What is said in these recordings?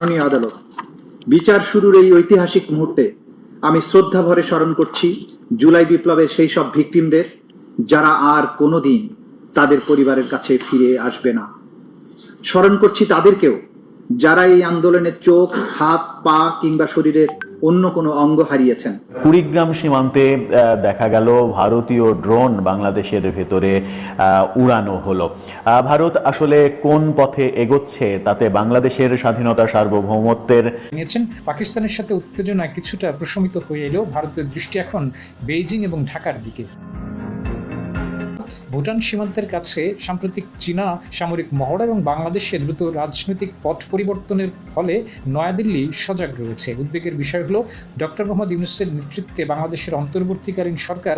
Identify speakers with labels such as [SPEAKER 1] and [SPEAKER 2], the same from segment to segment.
[SPEAKER 1] মাননীয় আদালত। বিচার শুরুর এই ঐতিহাসিক মুহূর্তে আমি শ্রদ্ধা ভরে স্মরণ করছি জুলাই বিপ্লবের সেই সব ভিকটিমদের, যারা আর কোনো দিন তাদের পরিবারের কাছে ফিরে আসবে না। স্মরণ করছি তাদেরকেও, যারা এই আন্দোলনের চোখ, হাত, পা কিংবা শরীরের অন্য কোনো অঙ্গ হারিয়েছেন।
[SPEAKER 2] কুড়িগ্রাম সীমান্তে দেখা গেল ভারতীয় ড্রোন বাংলাদেশের ভেতরে আহ, উড়ানো হলো। ভারত আসলে কোন পথে এগোচ্ছে তাতে বাংলাদেশের স্বাধীনতা সার্বভৌমত্বের
[SPEAKER 3] নিয়েছেন। পাকিস্তানের সাথে উত্তেজনা কিছুটা প্রশমিত হয়ে এলেও ভারতের দৃষ্টি এখন বেইজিং এবং ঢাকার দিকে। ভুটান সীমান্তের কাছে সাম্প্রতিক চীনা সামরিক মহড়া এবং বাংলাদেশে দ্রুত রাজনৈতিক পথ পরিবর্তনের ফলে নয়াদিল্লি সজাগ রয়েছে। উদ্বেগের বিষয় হল, ডক্টর মোহাম্মদ ইউনুসের নেতৃত্বে বাংলাদেশের অন্তর্বর্তীকালীন সরকার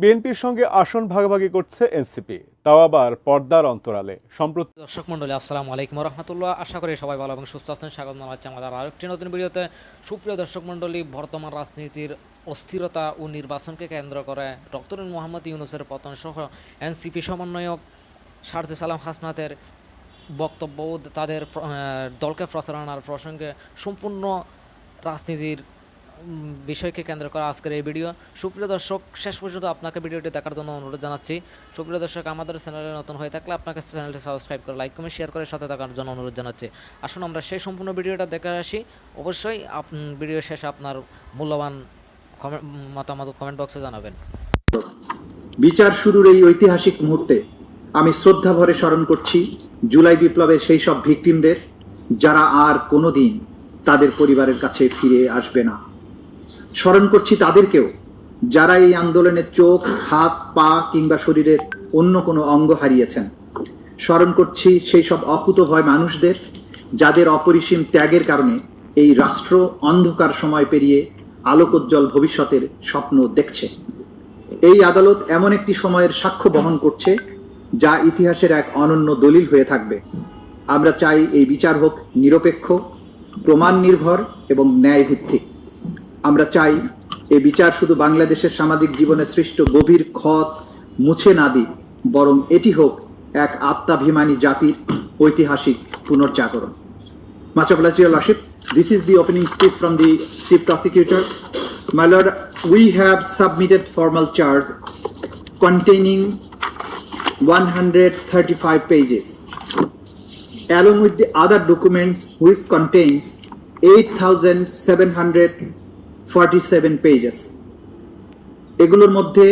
[SPEAKER 4] বিএনপির সঙ্গে আসন ভাগাভাগি করছে এনসিপি। তাও আবার পর্দার অন্তরালে। সম্প্রতি
[SPEAKER 5] দর্শক মন্ডলী আসসালামু আলাইকুম রহমতুল্লাহ আশা করি সবাই ভালো এবং সুস্থ আছেন। স্বাগত জানাচ্ছি আমাদের আরেকটি নতুন ভিডিওতে। সুপ্রিয় দর্শক মন্ডলী বর্তমান রাজনীতির অস্থিরতা ও নির্বাচনকে কেন্দ্র করে ডক্টর মোহাম্মদ ইউনুসের পতন সহ এনসিপি সমন্বয়ক শারজে সালাম হাসনাতের বক্তব্য তাদের দলকে প্রচারণার প্রসঙ্গে সম্পূর্ণ রাজনীতির বিষয়কে কেন্দ্র করে আজকের এই ভিডিও। সুপ্রিয় দর্শক, শেষ পর্যন্ত আপনাকে ভিডিওটি দেখার জন্য অনুরোধ জানাচ্ছি। সুপ্রিয় দর্শক, আমাদের চ্যানেলে নতুন হয়ে থাকলে আপনাকে চ্যানেলটি সাবস্ক্রাইব করে লাইক কমেন্ট শেয়ার করে সাথে থাকার জন্য অনুরোধ জানাচ্ছি। আসুন আমরা সেই সম্পূর্ণ ভিডিওটা দেখে আসি। অবশ্যই ভিডিও শেষে আপনার মূল্যবান কমেন্ট মতামত কমেন্ট বক্সে জানাবেন।
[SPEAKER 1] বিচার শুরুর এই ঐতিহাসিক মুহূর্তে আমি শ্রদ্ধা ভরে স্মরণ করছি জুলাই বিপ্লবের সেই সব ভিকটিমদের, যারা আর কোনোদিন তাদের পরিবারের কাছে ফিরে আসবে না। স্মরণ করছি তাদেরকেও, যারা এই আন্দোলনে চোখ, হাত, পা কিংবা শরীরের অন্য কোনো অঙ্গ হারিয়েছেন। স্মরণ করছি সেই সব অকুতভয় মানুষদের, যাদের অপরিসীম ত্যাগের কারণে এই রাষ্ট্র অন্ধকার সময় পেরিয়ে আলোকোজ্জ্বল ভবিষ্যতের স্বপ্ন দেখছে। এই আদালত এমন একটি সময়ের সাক্ষ্য বহন করছে, যা ইতিহাসের এক অনন্য দলিল হয়ে থাকবে। আমরা চাই এই বিচার হোক নিরপেক্ষ, প্রমাণ নির্ভর এবং ন্যায় ভিত্তিক আমরা চাই এ বিচার শুধু বাংলাদেশের সামাজিক জীবনে সৃষ্ট গভীর ক্ষত মুছে না দিক, বরং এটি হোক এক আত্মাভিমানী জাতির ঐতিহাসিক পুনর্জাগরণ। মাচাবলাজিয়াল Asif this is the opening speech from the chief prosecutor my lord we have submitted formal charge containing one hundred thirty five pages along with the other documents which contains eight thousand seven hundred 8,747 pages. এগুলোর মধ্যে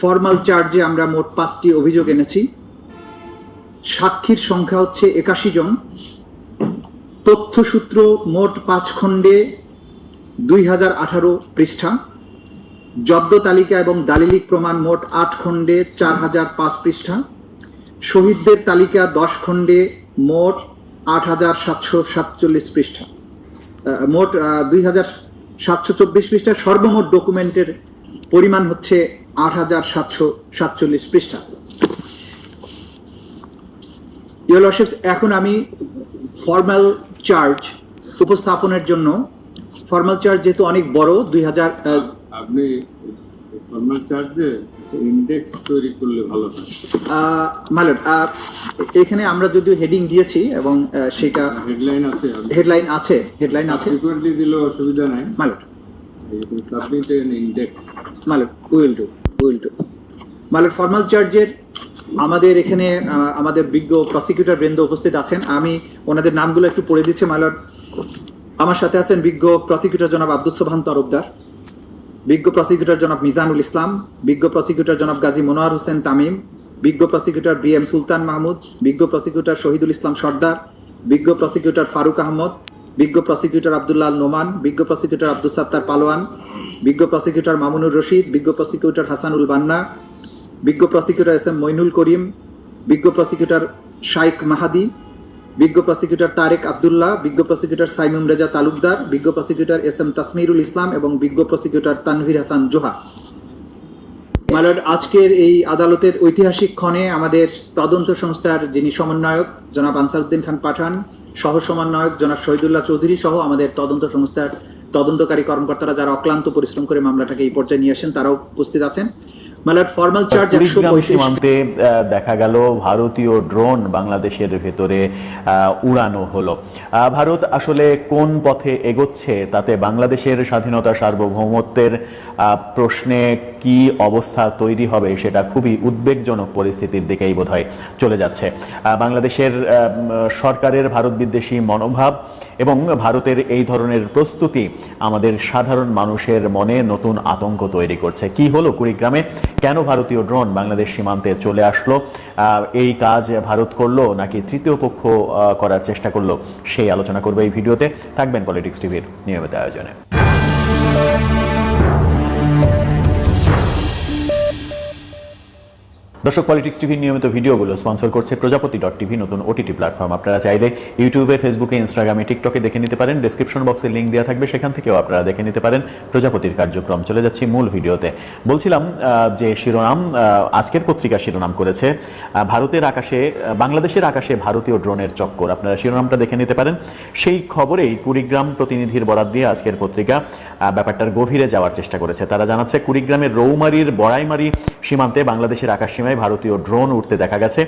[SPEAKER 1] formal চার্জে আমরা মোট পাঁচটি অভিযোগ এনেছি। সাক্ষীর সংখ্যা হচ্ছে একাশি জন। তথ্যসূত্র মোট পাঁচ খণ্ডে দুই হাজার আঠারো পৃষ্ঠা। জব্দ তালিকা এবং দালিলিক প্রমাণ মোট আট খণ্ডে চার হাজার পাঁচ পৃষ্ঠা। শহীদদের তালিকা দশ খণ্ডে মোট আট হাজার সাতশো সাতচল্লিশ পৃষ্ঠা। মোট দুই হাজার সাতশো চব্বিশ পৃষ্ঠা সর্বমোট ডকুমেন্টের পরিমাণ হচ্ছে আট হাজার সাতশো সাতচল্লিশ পৃষ্ঠা। ইউর লর্ডশিপস এখন আমি ফর্মাল চার্জ উপস্থাপনের জন্য ফর্মাল চার্জ যেহেতু অনেক বড়, দুই হাজার
[SPEAKER 6] আপনি চার্জে ইন্ডেক্স তৈরি করলে ভালো হয়।
[SPEAKER 1] মালট এখানে আমরা যদিও হেডিং দিয়েছি এবং সেটা
[SPEAKER 6] হেডলাইন আছে
[SPEAKER 1] হেডলাইন আছে হেডলাইন আছে।
[SPEAKER 6] ফ্রিকুয়েন্টলি দিলেও অসুবিধা নাই।
[SPEAKER 1] My lord.
[SPEAKER 6] Submit an index
[SPEAKER 1] my lord will do will do my lord formal চার্জের আমাদের এখানে আমাদের বিজ্ঞ প্রসিকিউটর বৃন্দ উপস্থিত আছেন। আমি ওনাদের নামগুলো একটু পড়ে দিচ্ছি মালট। আমার সাথে আছেন বিজ্ঞ প্রসিকিউটর জনাব আব্দুল সোবহান তরফদার। বিজ্ঞ প্রসিকিউটর জনাব মিজানুল ইসলাম বিজ্ঞ প্রসিকিউটর জনাব গাজী মনোয়ার হোসেন তামিম বিজ্ঞ prosecutor B M Sultan Mahmud বিজ্ঞ প্রসিকিউটর শহীদুল ইসলাম সর্দার বিজ্ঞ প্রসিকিউটর ফারুক আহমদ বিজ্ঞ প্রসিকিউটর আবদুল্লাহ নোমান বিজ্ঞ প্রসিকিউটর আব্দুল সাত্তার পালোয়ান বিজ্ঞ প্রসিকিউটর মামুনুর রশিদ বিজ্ঞ প্রসিকিউটর হাসানুল বান্না বিজ্ঞ prosecutor S M Moinul Karim বিজ্ঞ প্রসিকিউটর শাইক মাহাদি বিজ্ঞ প্রসিকিউটর তারেক আবদুল্লাহ, বিজ্ঞ প্রসিকিউটর সাইমুম রেজা তালুকদার, বিজ্ঞ prosecutor S M Tasmirul Islam এবং বিজ্ঞ prosecutor Tanvir Hasan Zoha. My lord আজকের এই আদালতের ঐতিহাসিক ক্ষণে আমাদের তদন্ত সংস্থার যিনি সমন্বয়ক, জনাব আনসারউদ্দিন খান পাঠান, সহ সমন্বয়ক জনাব শহীদুল্লাহ চৌধুরী সহ আমাদের তদন্ত সংস্থার তদন্তকারী কর্মকর্তারা যারা অক্লান্ত পরিশ্রম করে মামলাটাকে এই পর্যায়ে নিয়ে আসেন, তারাও উপস্থিত আছেন। মালার ফর্মাল চার্জ একশো
[SPEAKER 2] সীমান্তে দেখা গেল ভারতীয় ড্রোন বাংলাদেশের ভেতরে উড়ানো হলো। ভারত আসলে কোন পথে এগোচ্ছে? তাতে বাংলাদেশের স্বাধীনতা সার্বভৌমত্বের আহ, প্রশ্নে কি অবস্থা তৈরি হবে সেটা খুবই উদ্বেগজনক পরিস্থিতির দিকেই বোধহয় চলে যাচ্ছে। বাংলাদেশের সরকারের ভারত বিদ্বেষী মনোভাব এবং ভারতের এই ধরনের প্রস্তুতি আমাদের সাধারণ মানুষের মনে নতুন আতঙ্ক তৈরি করছে। কি হলো কুড়িগ্রামে? কেন ভারতীয় ড্রোন বাংলাদেশ সীমান্তে চলে আসলো? এই কাজ ভারত করল নাকি তৃতীয় পক্ষ করার চেষ্টা করল? সেই আলোচনা করবে এই ভিডিওতে। থাকবেন পলিটিক্স টিভির নিয়মিত আয়োজনে। দর্শক পলিটিক্স টিভির নিয়মিত ভিডিওগুলো স্পন্সর করছে প্রজাপতি ডট টিভি নতুন ওটিটি প্ল্যাটফর্ম আপনারা চাইলে ইউটিউবে ফেসবুকে ইনস্টাগ্রামে টিকটকে দেখে নিতে পারেন। ডেসক্রিপশন বক্সে লিঙ্ক দেওয়া থাকবে, সেখান থেকেও আপনারা দেখে নিতে পারেন প্রজাপতির কার্যক্রম। চলে যাচ্ছি মূল ভিডিওতে। বলছিলাম যে শিরোনাম আজকের পত্রিকা শিরোনাম করেছে ভারতের আকাশে বাংলাদেশের আকাশে ভারতীয় ড্রোনের চক্কর। আপনারা শিরোনামটা দেখে নিতে পারেন। সেই খবরেই কুড়িগ্রাম প্রতিনিধির বরাদ দিয়ে আজকের পত্রিকা ব্যাপারটার গভীরে যাওয়ার চেষ্টা করেছে। তারা জানাচ্ছে, কুড়িগ্রামের রৌমারির বড়াইমারি সীমান্তে বাংলাদেশের আকাশ সীমায় ভারতীয় ড্রোন উঠতে দেখা গেছে।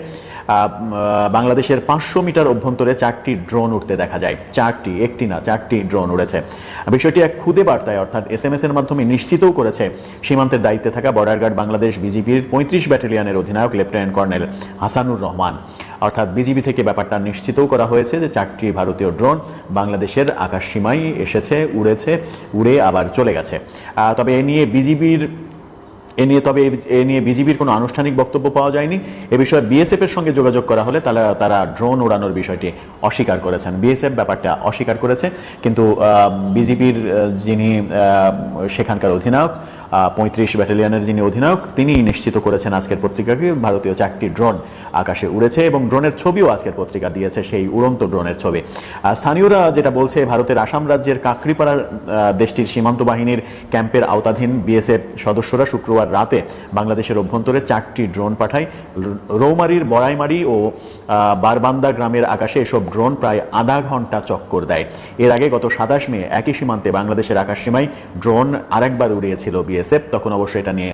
[SPEAKER 2] বাংলাদেশের পাঁচশো মিটার অভ্যন্তরে চারটি ড্রোন উঠতে দেখা যায়। চারটি, একটি না, চারটি ড্রোন উড়েছে। বিষয়টি এক খুদে বার্তায়, অর্থাৎ এস এম এস এর মাধ্যমে নিশ্চিতও করেছে সীমান্তের দায়িত্বে থাকা বর্ডার গার্ড বাংলাদেশ বিজিবির পঁয়ত্রিশ ব্যাটালিয়নের অধিনায়ক, লেফটেন্যান্ট কর্নেল হাসানুর রহমান। অর্থাৎ বিজিবি থেকে ব্যাপারটা নিশ্চিতও করা হয়েছে যে চারটি ভারতীয় ড্রোন বাংলাদেশের আকাশ সীমায় এসেছে, উড়েছে, উড়ে আবার চলে গেছে। তবে এ নিয়ে বিজিবির এ নিয়ে তবে এ নিয়ে বিজিবির কোনো আনুষ্ঠানিক বক্তব্য পাওয়া যায়নি। এ বিষয়ে বিএসএফ এর সঙ্গে যোগাযোগ করা হলে তারা তারা ড্রোন ওড়ানোর বিষয়টি অস্বীকার করেছেন। বিএসএফ ব্যাপারটা অস্বীকার করেছে। কিন্তু বিজিবির যিনি সেখানকার অধিনায়ক পঁয়ত্রিশ ব্যাটালিয়নের যিনি অধিনায়ক তিনি নিশ্চিত করেছেন আজকের পত্রিকাকে। ভারতীয় চারটি ড্রোন আকাশে উড়েছে এবং ড্রোনের ছবিও আজকের পত্রিকা দিয়েছে সেই উড়ন্ত ড্রোনের ছবি। স্থানীয়রা যেটা বলছে, ভারতের আসাম রাজ্যের কাকরিপাড়ার দেশটির সীমান্ত বাহিনীর ক্যাম্পের আওতাধীন বিএসএফ সদস্যরা শুক্রবার রাতে বাংলাদেশের অভ্যন্তরে চারটি ড্রোন পাঠায়। রৌমারির বড়াইমারি ও বারবান্দা গ্রামের আকাশে এসব ড্রোন প্রায় আধা ঘণ্টা চক্কর দেয়। এর আগে গত সাতাশ মে একই সীমান্তে বাংলাদেশের আকাশসীমায় ড্রোন আরেকবার উড়িয়েছিল বিএসএফ তখন অবশ্য এটা নিয়ে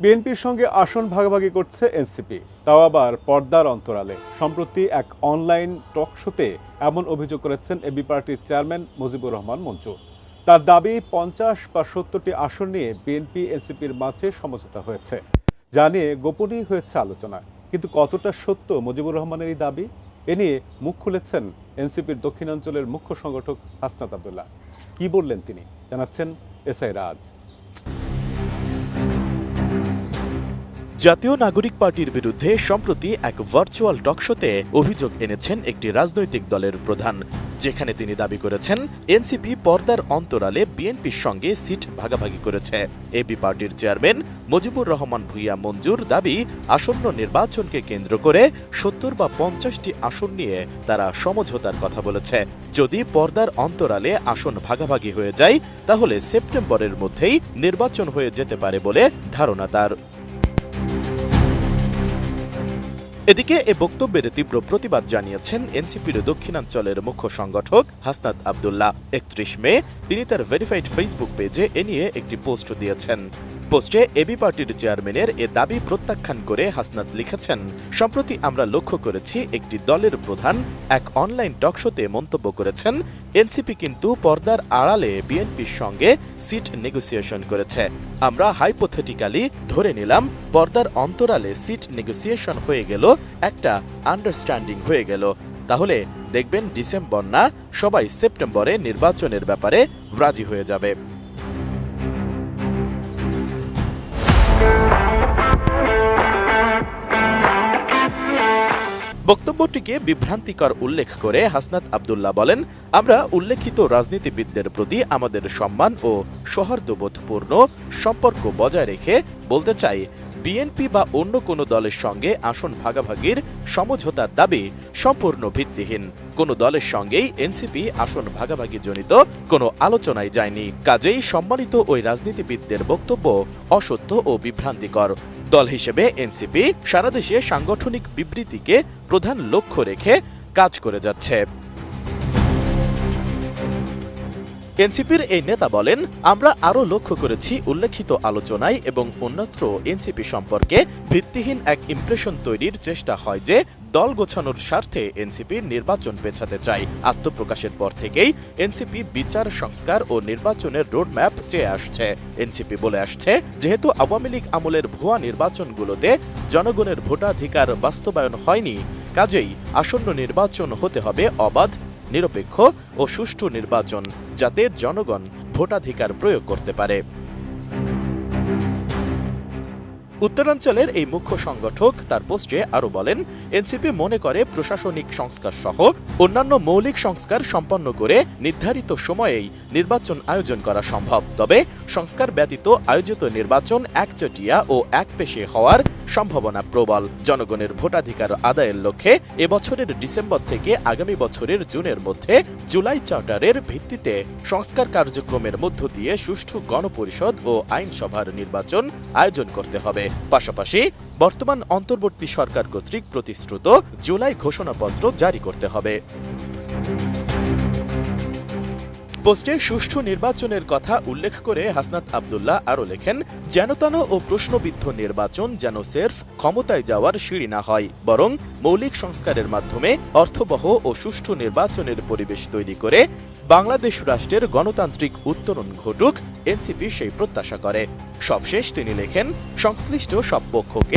[SPEAKER 4] বিএনপির সঙ্গে আসন ভাগাভাগি করছে এনসিপি। তাও আবার পর্দার অন্তরালে। সম্প্রতি এক অনলাইন টক শোতে এমন অভিযোগ করেছেন এবি পার্টির চেয়ারম্যান মুজিবুর রহমান মঞ্জু। তার দাবি, পঞ্চাশ বা সত্তরটি আসন নিয়ে বিএনপি, এনসিপির মাঝে সমঝোতা হয়েছে। যা নিয়ে গোপনই হয়েছে আলোচনা। কিন্তু কতটা সত্য মুজিবুর রহমানের এই দাবি? এ নিয়ে মুখ খুলেছেন এনসিপির দক্ষিণাঞ্চলের মুখ্য সংগঠক হাসনাত আবদুল্লাহ। কি বললেন তিনি? জানাচ্ছেন এসআই রাজ।
[SPEAKER 7] জাতীয় নাগরিক পার্টির বিরুদ্ধে সম্প্রতি এক ভার্চুয়াল টকশোতে অভিযোগ এনেছেন একটি রাজনৈতিক দলের প্রধান। যেখানে তিনি দাবি করেছেন, এনসিপি পর্দার অন্তরালে বিএনপির সঙ্গে সিট ভাগাভাগি করেছে। এবি পার্টির চেয়ারম্যান মুজিবুর রহমান ভুইয়া মঞ্জুর দাবি, আসন্ন নির্বাচনকে কেন্দ্র করে সত্তর বা পঞ্চাশটি আসন নিয়ে তারা সমঝোতার কথা বলেছে। যদি পর্দার অন্তরালে আসন ভাগাভাগি হয়ে যায়, তাহলে সেপ্টেম্বরের মধ্যেই নির্বাচন হয়ে যেতে পারে বলে ধারণা তার। এদিকে এ বক্তব্যের তীব্র প্রতিবাদ জানিয়েছেন এনসিপির দক্ষিণাঞ্চলের মুখ্য সংগঠক হাসনাত আবদুল্লাহ। একত্রিশ মে তিনি তার ভেরিফাইড ফেসবুক পেজে এ নিয়ে একটি পোস্ট দিয়েছেন। পোস্টে এবি পার্টির চেয়ারম্যানের এ দাবি প্রত্যাখ্যান করে হাসনাত লিখেছেন, সম্প্রতি আমরা লক্ষ্য করেছি একটি দলের প্রধান এক অনলাইন টকশোতে মন্তব্য করেছেন। এনসিপি কিন্তু পর্দার আড়ালে বিএনপির সঙ্গে সিট নেগোসিয়েশন করেছে। আমরা হাইপোথেটিক্যালি ধরে নিলাম পর্দার অন্তরালে সিট নেগোসিয়েশন হয়ে গেল, একটা আন্ডারস্ট্যান্ডিং হয়ে গেল। তাহলে দেখবেন ডিসেম্বর না, সবাই সেপ্টেম্বরে নির্বাচনের ব্যাপারে রাজি হয়ে যাবে। বক্তব্যটিকে বিভ্রান্তিকর উল্লেখ করে হাসনাত আবদুল্লাহ বলেন, আমরা উল্লেখিত রাজনীতিবিদদের প্রতি আমাদের সম্মান ও সৌহার্দ্যবোধপূর্ণ সম্পর্ক বজায় রেখে বলতে চাই বিএনপি বা অন্য কোনো দলের সঙ্গে আসন ভাগাভাগির সমঝোতার দাবি সম্পূর্ণ ভিত্তিহীন। কোনো দলের সঙ্গেই এনসিপি আসন ভাগাভাগি জনিত কোনো আলোচনায় যায়নি। কাজেই সম্মানিত ওই রাজনীতিবিদদের বক্তব্য অসত্য ও বিভ্রান্তিকর। দল হিসেবে এনসিপি সারা দেশে সাংগঠনিক বিবৃতিকে প্রধান লক্ষ্য রেখে কাজ করে যাচ্ছে। এনসিপির এই নেতা বলেন, আমরা আরও লক্ষ্য করেছি উল্লেখিত আলোচনায় এবং অন্যত্র এনসিপি সম্পর্কে ভিত্তিহীন এক ইমপ্রেশন তৈরির চেষ্টা হয় যে দল গোছানোর স্বার্থে এনসিপি নির্বাচন পেছাতে চায়। আত্মপ্রকাশের পর থেকেই এনসিপি বিচার, সংস্কার ও নির্বাচনের রোডম্যাপ চেয়ে আসছে। এনসিপি বলে আসছে, যেহেতু আওয়ামী লীগ আমলের ভুয়া নির্বাচনগুলোতে জনগণের ভোটাধিকার বাস্তবায়ন হয়নি, কাজেই আসন্ন নির্বাচন হতে হবে অবাধ, নিরপেক্ষ ও সুষ্ঠু নির্বাচন। যাতে জনগণ ভোটাধিকার প্রয়োগ করতে পারে। উত্তরাঞ্চলের এই মুখ্য সংগঠক তার পোস্টে আরও বলেন, এনসিপি মনে করে প্রশাসনিক সংস্কার সহ অন্যান্য মৌলিক সংস্কার সম্পন্ন করে নির্ধারিত সময়েই নির্বাচন আয়োজন করা সম্ভব। তবে সংস্কার ব্যতীত আয়োজিত নির্বাচন একচটিয়া ও একপেশে হওয়ার সম্ভাবনা প্রবল। জনগণের ভোটাধিকার আদায়ের লক্ষ্যে এবছরের ডিসেম্বর থেকে আগামী বছরের জুনের মধ্যে জুলাই চার্টারের ভিত্তিতে সংস্কার কার্যক্রমের মধ্য দিয়ে সুষ্ঠু গণপরিষদ ও আইনসভার নির্বাচন আয়োজন করতে হবে। পাশাপাশি বর্তমান অন্তর্বর্তী সরকার কর্তৃক প্রতিশ্রুত জুলাই ঘোষণাপত্র জারি করতে হবে। পোস্টে সুষ্ঠু নির্বাচনের কথা উল্লেখ করে হাসনাত আবদুল্লাহ আরও লেখেন যেনতেন ও প্রশ্নবিদ্ধ নির্বাচন যেন সেরফ ক্ষমতায় যাওয়ার সিঁড়ি না হয়, বরং মৌলিক সংস্কারের মাধ্যমে অর্থবহ ও সুষ্ঠু নির্বাচনের পরিবেশ তৈরি করে বাংলাদেশ রাষ্ট্রের গণতান্ত্রিক উত্তরণ ঘটুক, এনসিপি সেই প্রত্যাশা করে। সবশেষ তিনি লেখেন, সংশ্লিষ্ট সব পক্ষকে